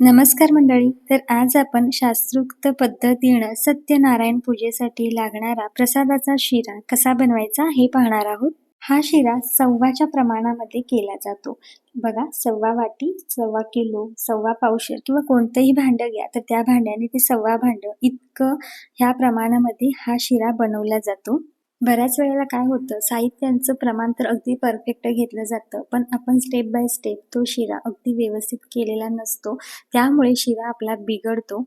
नमस्कार मंडळी. तर आज आपण शास्त्रोक्त पद्धतीनं सत्यनारायण पूजेसाठी लागणारा प्रसादाचा शिरा कसा बनवायचा हे पाहणार आहोत. हा शिरा सव्वाच्या प्रमाणामध्ये केला जातो. बघा सव्वा वाटी सव्वा किलो सव्वा पावशेर किंवा कोणतंही भांडं घ्या तर त्या भांड्याने ते सव्वा भांडं इतकं ह्या प्रमाणामध्ये हा शिरा बनवला जातो. बऱ्याच वेळेला काय होतं साहित्यांचं प्रमाण तर अगदी परफेक्ट घेतलं जातं पण आपण स्टेप बाय स्टेप तो शिरा अगदी व्यवस्थित केलेला नसतो. त्यामुळे शिरा आपला बिघडतो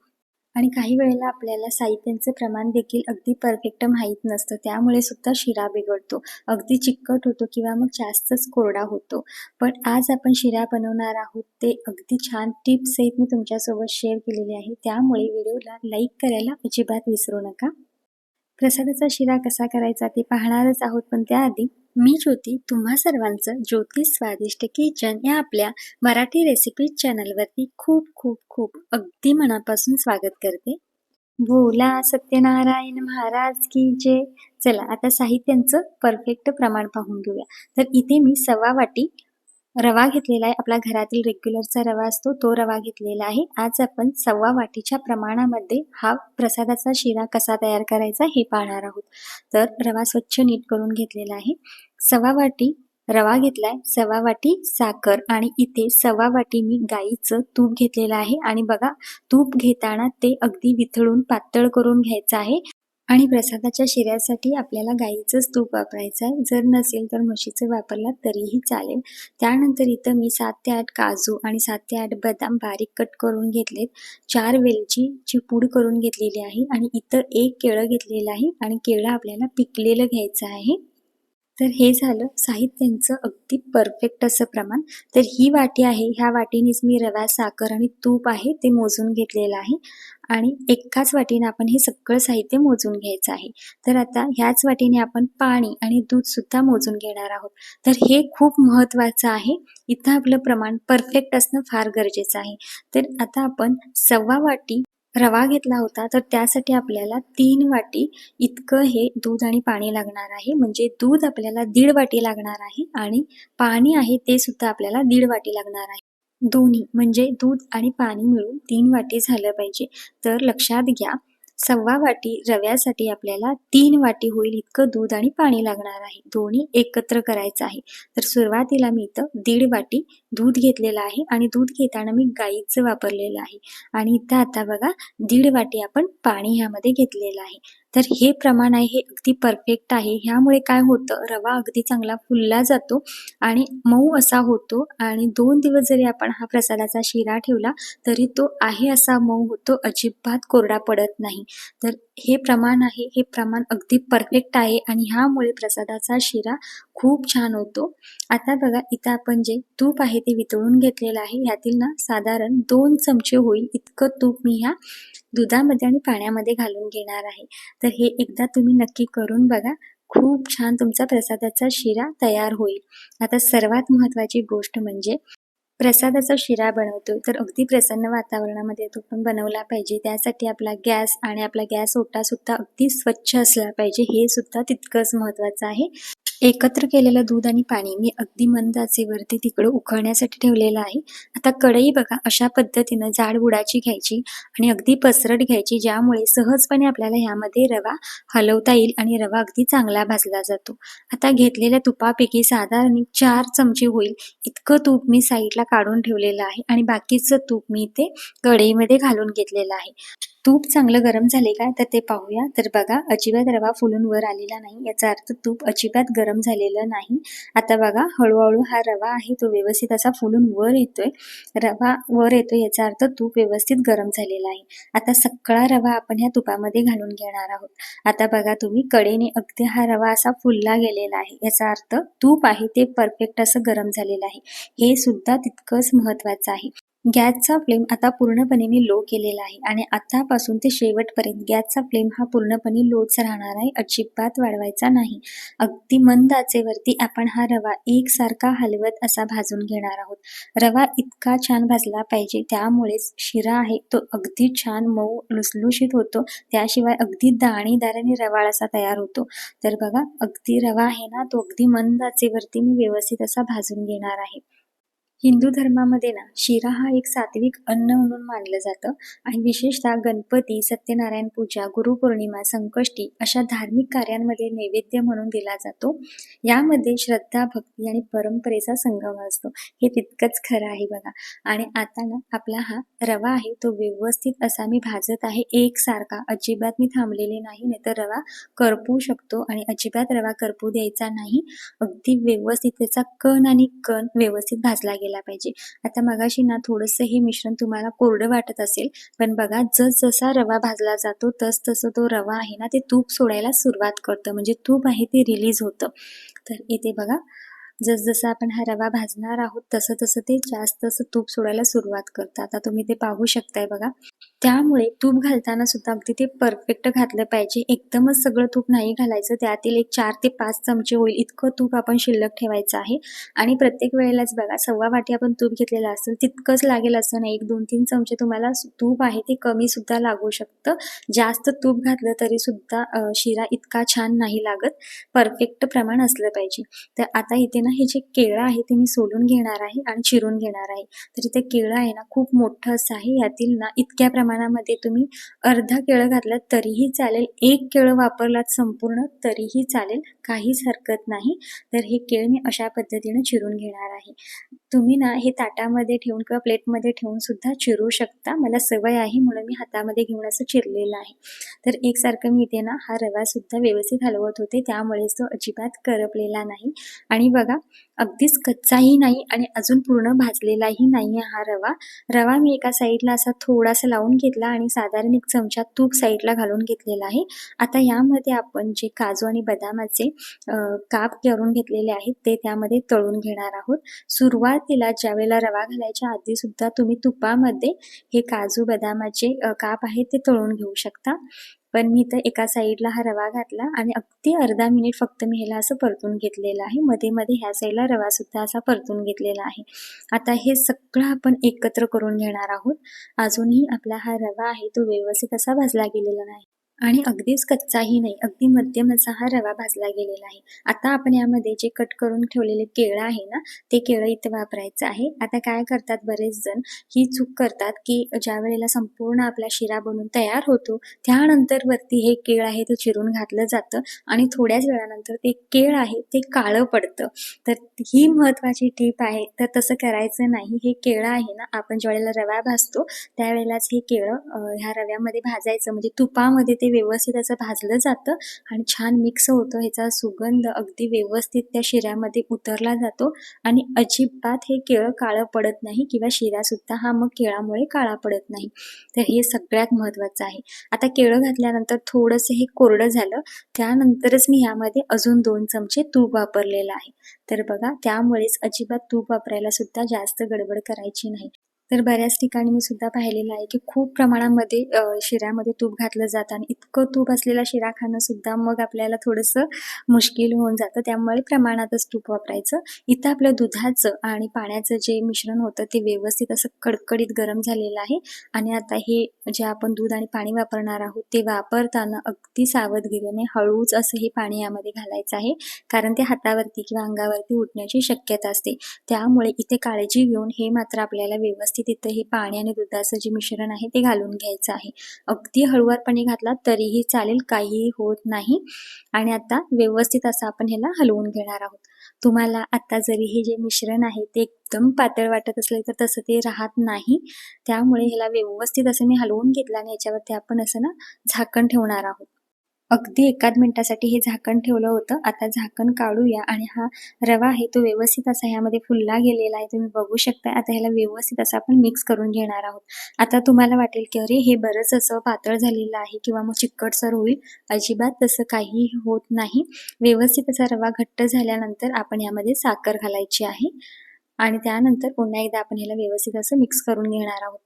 आणि काही वेळेला आपल्याला साहित्यांचं प्रमाण देखील अगदी परफेक्ट माहीत नसतं. त्यामुळे सुद्धा शिरा बिघडतो. अगदी चिकट होतो किंवा मग जास्तच कोरडा होतो. पण आज आपण शिरा बनवणार आहोत ते अगदी छान टिप्स आहेत मी तुमच्यासोबत शेअर केलेले आहे. त्यामुळे व्हिडिओला लाईक करायला अजिबात विसरू नका. प्रसादाचा शिरा कसा करायचा ते पाहणारच आहोत पण त्याआधी मी ज्योती तुम्हा सर्वांचं ज्योती स्वादिष्ट किचन या आपल्या मराठी रेसिपी चॅनलवरती खूप खूप खूप अगदी मनापासून स्वागत करते. बोला सत्यनारायण महाराज की जे चला आता साहित्यांचं परफेक्ट प्रमाण पाहून घेऊया. तर इथे मी सव्वा वाटी रवा घेतलेला आहे. आपला घरातील रेग्युलरचा रवा असतो तो रवा घेतलेला आहे. आज आपण सव्वा वाटीच्या प्रमाणामध्ये हा प्रसादाचा शिरा कसा तयार करायचा हे पाहणार आहोत. तर रवा स्वच्छ नीट करून घेतलेला आहे. सव्वा वाटी रवा घेतलाय. सव्वा वाटी साखर आणि इथे सव्वा वाटी मी गाईचं तूप घेतलेलं आहे. आणि बघा तूप घेताना ते अगदी विथळून पातळ करून घ्यायचं आहे. आणि प्रसादाच्या शिऱ्यासाठी आपल्याला गाईचंच तूप वापरायचं आहे. जर नसेल तर म्हशीचं वापरला तरीही चालेल. त्यानंतर इथं मी सात ते आठ काजू आणि सात ते आठ बदाम बारीक कट करून घेतलेत. चार वेलचीची पूड करून घेतलेली आहे आणि इथं एक केळं घेतलेलं आहे आणि केळं आपल्याला पिकलेलं घ्यायचं आहे. तर हे झालं साहित्यांचं अगदी परफेक्ट असं प्रमाण. तर ही वाटी आहे. ह्या वाटीनेच मी रवा साखर आणि तूप आहे ते मोजून घेतलेलं आहे. आणि एकाच वाटीने आपण हे सगळं साहित्य मोजून घ्यायचं आहे. तर आता ह्याच वाटीने आपण पाणी आणि दूध सुद्धा मोजून घेणार आहोत. तर हे खूप महत्वाचं आहे. इथं आपलं प्रमाण परफेक्ट असणं फार गरजेचं आहे. तर आता आपण सव्वा वाटी रवा घेतला होता तर त्यासाठी आपल्याला तीन वाटी इतकं हे दूध आणि पाणी लागणार आहे. म्हणजे दूध आपल्याला दीड वाटी लागणार आहे आणि पाणी आहे ते सुद्धा आपल्याला दीड वाटी लागणार आहे. दोन्ही म्हणजे दूध आणि पाणी मिळून तीन वाटी झालं पाहिजे. तर लक्षात घ्या सव्वा वाटी रव्यासाठी आपल्याला तीन वाटी होईल इतकं दूध आणि पाणी लागणार आहे. दोन्ही एकत्र करायचं आहे. तर सुरुवातीला मी इथं दीड वाटी दूध घेतलेलं आहे आणि दूध घेताना मी गाईचं वापरलेलं आहे. आणि इथं आता बघा दीड वाटी आपण पाणी ह्यामध्ये घेतलेलं आहे. तर हे प्रमाण आहे हे अगदी परफेक्ट आहे. ह्यामुळे काय होतं रवा अगदी चांगला फुलला जातो आणि मऊ असा होतो आणि दोन दिवस जरी आपण हा प्रसादाचा शिरा ठेवला तरी तो आहे असा मऊ होतो अजिबात कोरडा पडत नाही. तर हे प्रमाण आहे हे प्रमाण अगदी परफेक्ट आहे आणि ह्यामुळे प्रसादाचा शिरा खूप छान होतो. आता बघा इथं आपण जे तूप आहे ते वितळून घेतलेलं आहे. यातील ना साधारण दोन चमचे होईल इतकं तूप मी ह्या दुधामध्ये आणि पाण्यामध्ये घालून घेणार आहे. तर हे एकदा तुम्ही नक्की करून बघा. खूप छान तुमचा प्रसादाचा शिरा तयार होईल. आता सर्वात महत्वाची गोष्ट म्हणजे प्रसादाचा शिरा बनवतोय तर अगदी प्रसन्न वातावरणामध्ये तो पण बनवला पाहिजे. त्यासाठी आपला गॅस आणि आपला गॅस ओटा सुद्धा अगदी स्वच्छ असला पाहिजे. हे सुद्धा तितकंच महत्वाचं आहे. एकत्र केलेलं दूध आणि पाणी मी अगदी मंद आचेवरती तिकडं उकळण्यासाठी ठेवलेलं आहे. आता कढई बघा अशा पद्धतीनं जाड बुडाची घ्यायची आणि अगदी पसरट घ्यायची ज्यामुळे सहजपणे आपल्याला ह्यामध्ये रवा हलवता येईल आणि रवा अगदी चांगला भाजला जातो. आता घेतलेल्या तुपापैकी साधारण चार चमचे होईल. इतकं तूप मी साईडला काढून ठेवलेलं आहे आणि बाकीचं तूप मी इथे कढईमध्ये घालून घेतलेलं आहे. तूप चांगलं गरम झाले का तर ते पाहूया. तर बघा अजिबात रवा फुलून वर आलेला नाही. याचा अर्थ तूप अजिबात गरम झालेलं नाही. आता बघा हळूहळू हा रवा आहे तो व्यवस्थित असा फुलून वर येतोय. रवा वर येतोय याचा अर्थ तूप व्यवस्थित गरम झालेला आहे. आता सगळा रवा आपण ह्या तुपामध्ये घालून घेणार आहोत. आता बघा तुम्ही कडेने अगदी हा रवा असा फुलला गेलेला आहे. याचा अर्थ तूप आहे ते परफेक्ट असं गरम झालेलं आहे. हे सुद्धा तितकंच महत्वाचं आहे. गॅसचा फ्लेम आता पूर्णपणे मी लो केलेला आहे आणि आत्तापासून ते शेवटपर्यंत गॅसचा फ्लेम हा पूर्णपणे लोच राहणार आहे अजिबात वाढवायचा नाही. अगदी मंद आचेवरती आपण हा रवा एकसारखा हलवत असा भाजून घेणार आहोत. रवा इतका छान भाजला पाहिजे त्यामुळेच शिरा आहे तो अगदी छान मऊ लुसलुशीत होतो. त्याशिवाय अगदी दाणीदार आणि रवाळ असा तयार होतो. तर बघा अगदी रवा आहे ना तो अगदी मंद आचेवरती मी व्यवस्थित असा भाजून घेणार आहे. हिंदू धर्मामध्ये ना शिरा हा एक सात्विक अन्न म्हणून मानलं जातं. आणि विशेषतः गणपती सत्यनारायण पूजा गुरुपौर्णिमा संकष्टी अशा धार्मिक कार्यांमध्ये नैवेद्य म्हणून दिला जातो. यामध्ये श्रद्धा भक्ती आणि परंपरेचा संगम असतो. हे तितकंच खरं आहे बघा. आणि आता ना आपला हा रवा आहे तो व्यवस्थित असा मी भाजत आहे. एकसारखा अजिबात मी थांबलेले नाही नाही तर रवा करपू शकतो आणि अजिबात रवा करपू द्यायचा नाही. अगदी व्यवस्थित त्याचा कण आणि कण व्यवस्थित भाजला गेला पाहिजे. आता मगाशी ना थोडंसं हे मिश्रण तुम्हाला कोरडं वाटत असेल पण बघा जस जसा रवा भाजला जातो तस तसं तो रवा आहे ना ते तूप सोडायला सुरुवात करतं. म्हणजे तूप आहे ते रिलीज होतं. तर इथे बघा जसजसं आपण हा रवा भाजणार आहोत तसं तसं ते जास्त असं तूप सोडायला सुरुवात करतं. आता तुम्ही ते पाहू शकताय बघा. त्यामुळे तूप घालताना सुद्धा अगदी ते परफेक्ट घातलं पाहिजे. एकदमच सगळं तूप नाही घालायचं. त्यातील एक चार ते पाच चमचे होईल इतकं तूप आपण शिल्लक ठेवायचं आहे. आणि प्रत्येक वेळेलाच बघा सव्वा वाटी आपण तूप घेतलेलं असेल तितकंच लागेल असं नाही. एक दोन तीन चमचे तुम्हाला तूप आहे ते कमी सुद्धा लागू शकतं. जास्त तूप घातलं तरी सुद्धा शिरा इतका छान नाही लागत. परफेक्ट प्रमाण असलं पाहिजे. तर आता इथे ना हे जे केळं आहे ते मी सोलून घेणार आहे आणि चिरून घेणार आहे. तर इथे केळं आहे ना खूप मोठं असं आहे. यातील ना इतक्या प्रमाणामध्ये तुम्ही अर्धा केळं घातलं तरीही चालेल. एक केळं वापरलात संपूर्ण तरीही चालेल. काहीच हरकत नाही. तर हे केळ मी अशा पद्धतीनं चिरून घेणार आहे. तुम्ही ना हे ताटामध्ये ठेवून किंवा प्लेटमध्ये ठेवून सुद्धा चिरू शकता. मला सवय आहे म्हणून मी हातामध्ये घेऊन असं चिरलेलं आहे. तर एकसारखं मी इथे ना हा रवा सुद्धा व्यवस्थित हलवत होते. त्यामुळे तो अजिबात करपलेला नाही. आणि बघा अगदीच कच्चाही नाही आणि अजून पूर्ण भाजलेलाही नाही हा रवा. रवा मी एका साईडला असा थोडासा लावून घेतला आणि साधारण एक चमचा तूप साईडला घालून घेतलेला आहे. आता यामध्ये आपण जे काजू आणि बदामाचे काप करून घेतलेले आहेत ते त्यामध्ये तळून घेणार आहोत. सुरुवातीला ज्यावेळेला रवा घालायच्या आधी सुद्धा तुम्ही तुपामध्ये हे काजू बदामाचे काप आहेत ते तळून घेऊ शकता. पण मी तर एका साईडला हा रवा घातला आणि अगदी अर्धा मिनिट फक्त मी ह्याला असं परतून घेतलेलं आहे. मध्ये मध्ये ह्या साईडला रवा सुद्धा असा परतून घेतलेला आहे. आता हे सगळं आपण एकत्र करून घेणार आहोत. अजूनही आपला हा रवा आहे तो व्यवस्थित असा भाजला गेलेला नाही. आणि अगदीच कच्चाही नाही. अगदी मध्यम असा हा रवा भाजला गेलेला आहे. आता आपण यामध्ये जे कट करून ठेवलेले केळं आहे ना ते केळं इथे वापरायचं आहे. आता काय करतात बरेच जण ही चूक करतात की ज्या वेळेला संपूर्ण आपला शिरा बनून तयार होतो त्यानंतर वरती हे केळ आहे ते चिरून घातलं जातं आणि थोड्याच वेळानंतर ते केळ आहे ते काळं पडतं. तर ही महत्वाची टीप आहे. तर तसं करायचं नाही. हे केळं आहे ना आपण ज्यावेळेला रवा भाजतो त्यावेळेलाच हे केळं ह्या रव्यामध्ये भाजायचं. म्हणजे तुपामध्ये ते व्यवस्थित असं भाजलं जातं आणि छान मिक्स होतं. ह्याचा सुगंध अगदी व्यवस्थित त्या शिऱ्यामध्ये उतरला जातो आणि अजिबात हे केळं काळं पडत नाही किंवा शिरासुद्धा हा मग केळामुळे काळा पडत नाही. तर हे सगळ्यात महत्त्वाचं आहे. आता केळं घातल्यानंतर थोडंसं हे कोरडं झालं. त्यानंतरच मी ह्यामध्ये अजून दोन चमचे तूप वापरलेलं आहे. तर बघा त्यामुळेच अजिबात तूप वापरायला सुद्धा जास्त गडबड करायची नाही. तर बऱ्याच ठिकाणी मी सुद्धा पाहिलेलं आहे की खूप प्रमाणामध्ये शिऱ्यामध्ये तूप घातलं जातं आणि इतकं तूप असलेला शिरा खाणं सुद्धा मग आपल्याला थोडंसं मुश्किल होऊन जातं. त्यामुळे प्रमाणातच तूप वापरायचं. इथं आपलं दुधाचं आणि पाण्याचं जे मिश्रण होतं ते व्यवस्थित असं कडकडीत गरम झालेलं आहे आणि आता हे जे आपण दूध आणि पाणी वापरणार आहोत ते वापरताना अगदी सावधगिरीने हळूच असं हे पाणी यामध्ये घालायचं आहे. कारण ते हातावरती किंवा अंगावरती उठण्याची शक्यता असते. त्यामुळे इथे काळजी घेऊन हे मात्र आपल्याला व्यवस्थित व्यवस्थित इथं हे पाणी आणि दुधाचं जे मिश्रण आहे ते घालून घ्यायचं आहे. अगदी हळूवारपणे घातला तरीही चालेल काहीही होत नाही. आणि आता व्यवस्थित असं आपण ह्याला हलवून घेणार आहोत. तुम्हाला आता जरी हे जे मिश्रण आहे ते एकदम पातळ वाटत असले तर तसं ते राहत नाही. त्यामुळे ह्याला व्यवस्थित असं मी हलवून घेतलं आणि याच्यावरती आपण असं ना झाकण ठेवणार आहोत. अगदी एकाच मिनिटासाठी हे झाकण ठेवलं होतं. आता झाकण काढूया आणि हा रवा आहे तो व्यवस्थित असा ह्यामध्ये फुलला गेलेला आहे. तुम्ही बघू शकता आता ह्याला व्यवस्थित असं आपण मिक्स करून घेणार आहोत. आता तुम्हाला वाटेल की अरे हे बरंच असं पातळ झालेलं आहे किंवा मग चिकटसर होईल. अजिबात तसं काही होत नाही. व्यवस्थित असा रवा घट्ट झाल्यानंतर आपण यामध्ये साखर घालायची आहे. आणि त्यानंतर पुन्हा एकदा आपण ह्याला व्यवस्थित असं मिक्स करून घेणार आहोत.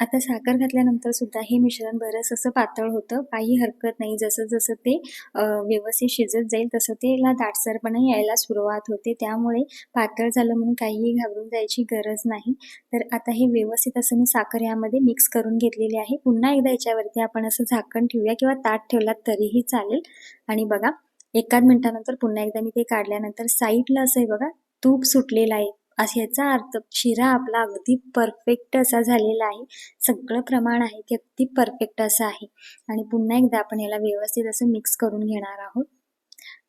आता साखर घातल्यानंतर सुद्धा हे मिश्रण बरंच असं पातळ होतं. काही हरकत नाही. जसं जसं ते व्यवस्थित शिजत जाईल तसं तेला दाटसरपणा यायला सुरुवात होते. त्यामुळे पातळ झालं म्हणून काहीही घाबरून जायची गरज नाही. तर आता हे व्यवस्थित असं मी साखर यामध्ये मिक्स करून घेतलेली आहे. पुन्हा एकदा याच्यावरती आपण असं झाकण ठेवूया किंवा ताट ठेवलात तरीही चालेल. आणि बघा एकाच मिनिटानंतर पुन्हा एकदा मी ते काढल्यानंतर साईडला असं आहे बघा तूप सुटलेलं आहे. अस- ह्याचा अर्थ शिरा आपला अगदी परफेक्ट असा झालेला आहे. सगळं प्रमाण आहे ते अगदी परफेक्ट असं आहे. आणि पुन्हा एकदा आपण याला व्यवस्थित असं मिक्स करून घेणार आहोत.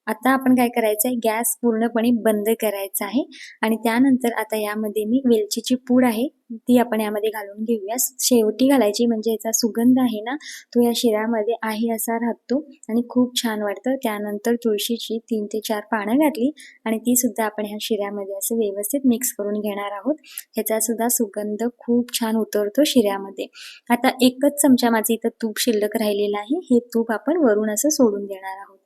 आता आपण काय करायचं आहे गॅस पूर्णपणे बंद करायचा आहे. आणि त्यानंतर आता यामध्ये मी वेलचीची पूड आहे ती आपण यामध्ये घालून घेऊया. शेवटी घालायची म्हणजे याचा सुगंध आहे ना तो या शिऱ्यामध्ये आहे असा राहतो. आणि खूप छान वाटतं. त्यानंतर तुळशीची तीन ते चार पानं घातली आणि ती सुद्धा आपण ह्या शिऱ्यामध्ये असं व्यवस्थित मिक्स करून घेणार आहोत. ह्याचा सुद्धा सुगंध खूप छान उतरतो शिऱ्यामध्ये. आता एकच चमचा माझं इथं तूप शिल्लक राहिलेलं आहे. हे तूप आपण वरून असं सोडून देणार आहोत.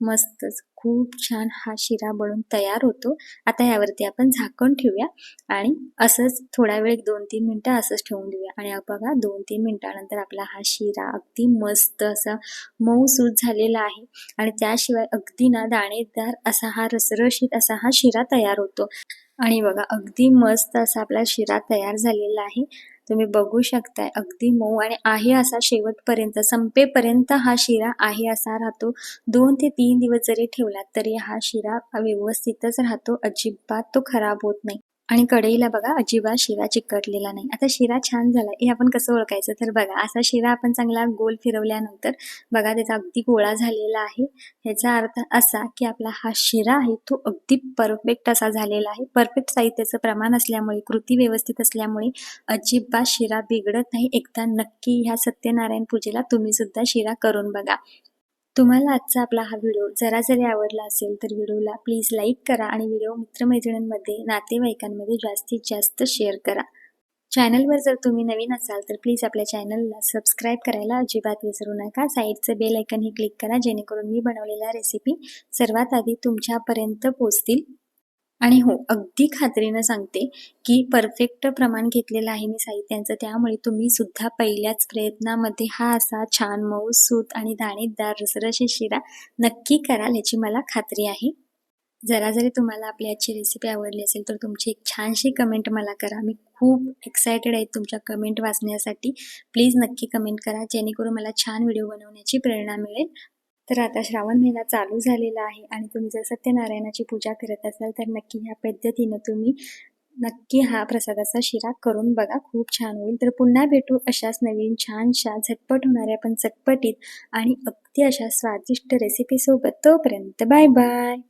मस्तच. खूप छान हा शिरा बनून तयार होतो. आता यावरती आपण झाकण ठेवूया आणि असंच थोडा वेळ एक दोन तीन मिनटं असंच ठेवून देऊया. आणि बघा दोन तीन मिनटानंतर आपला हा शिरा अगदी मस्त असा मऊ सूत झालेला आहे. आणि त्याशिवाय अगदी ना दाणेदार असा हा रसरशीत असा हा शिरा तयार होतो. आणि बघा अगदी मस्त असा आपला शिरा तयार झालेला आहे. तुम्ही बघू शकताय. अगदी मऊ आणि आहे असा शेवटपर्यंत संपेपर्यंत हा शिरा आहे असा राहतो. दोन ते तीन दिवस जरी ठेवला तरी हा शिरा व्यवस्थितच राहतो. अजिबात तो खराब होत नाही. आणि कढईला बघा अजिबात शिरा चिकटलेला नाही. आता शिरा छान झाला. हे आपण कसं ओळखायचं? तर बघा असा शिरा आपण चांगला गोल फिरवल्यानंतर बघा त्याचा अगदी गोळा झालेला आहे. ह्याचा अर्थ असा की आपला हा शिरा आहे तो अगदी परफेक्ट असा झालेला आहे. परफेक्ट साहित्याचं प्रमाण असल्यामुळे कृती व्यवस्थित असल्यामुळे अजिबात शिरा बिघडत नाही. एकदा नक्की ह्या सत्यनारायण पूजेला तुम्ही सुद्धा शिरा करून बघा. तुम्हाला आजचा आपला हा व्हिडिओ जरा जरी आवडला असेल तर व्हिडिओला प्लीज लाईक करा आणि व्हिडिओ मित्रमैत्रिणींमध्ये नातेवाईकांमध्ये जास्तीत जास्त शेअर करा. चॅनलवर जर तुम्ही नवीन असाल तर प्लीज आपल्या चॅनलला सबस्क्राईब करायला अजिबात विसरू नका. साईडचं बेल ही क्लिक करा जेणेकरून मी बनवलेल्या रेसिपी सर्वात आधी तुमच्यापर्यंत पोचतील आणि हो अगदी खात्रीनं सांगते की परफेक्ट प्रमाण घेतलेलं आहे मी साहित्यांचं. त्यामुळे तुम्ही सुद्धा पहिल्याच प्रयत्नामध्ये हा असा छान मऊ सूत आणि दाणेदार रसरशी शिरा नक्की कराल याची मला खात्री आहे. जरा जरी तुम्हाला आपली आजची रेसिपी आवडली असेल तर तुमची एक छानशी कमेंट मला करा. मी खूप एक्सायटेड आहे तुमच्या कमेंट वाचण्यासाठी. प्लीज नक्की कमेंट करा जेणेकरून मला छान व्हिडिओ बनवण्याची प्रेरणा मिळेल. तर आता श्रावण महिना चालू झालेला आहे आणि तुम्ही जर सत्यनारायणाची पूजा करत असाल तर नक्की ह्या पद्धतीनं तुम्ही नक्की हा प्रसादाचा शिरा करून बघा. खूप छान होईल. तर पुन्हा भेटू अशाच नवीन छानशा झटपट होणाऱ्या पण चटपटीत आणि अगदी अशा स्वादिष्ट रेसिपीसोबत तोपर्यंत बाय बाय.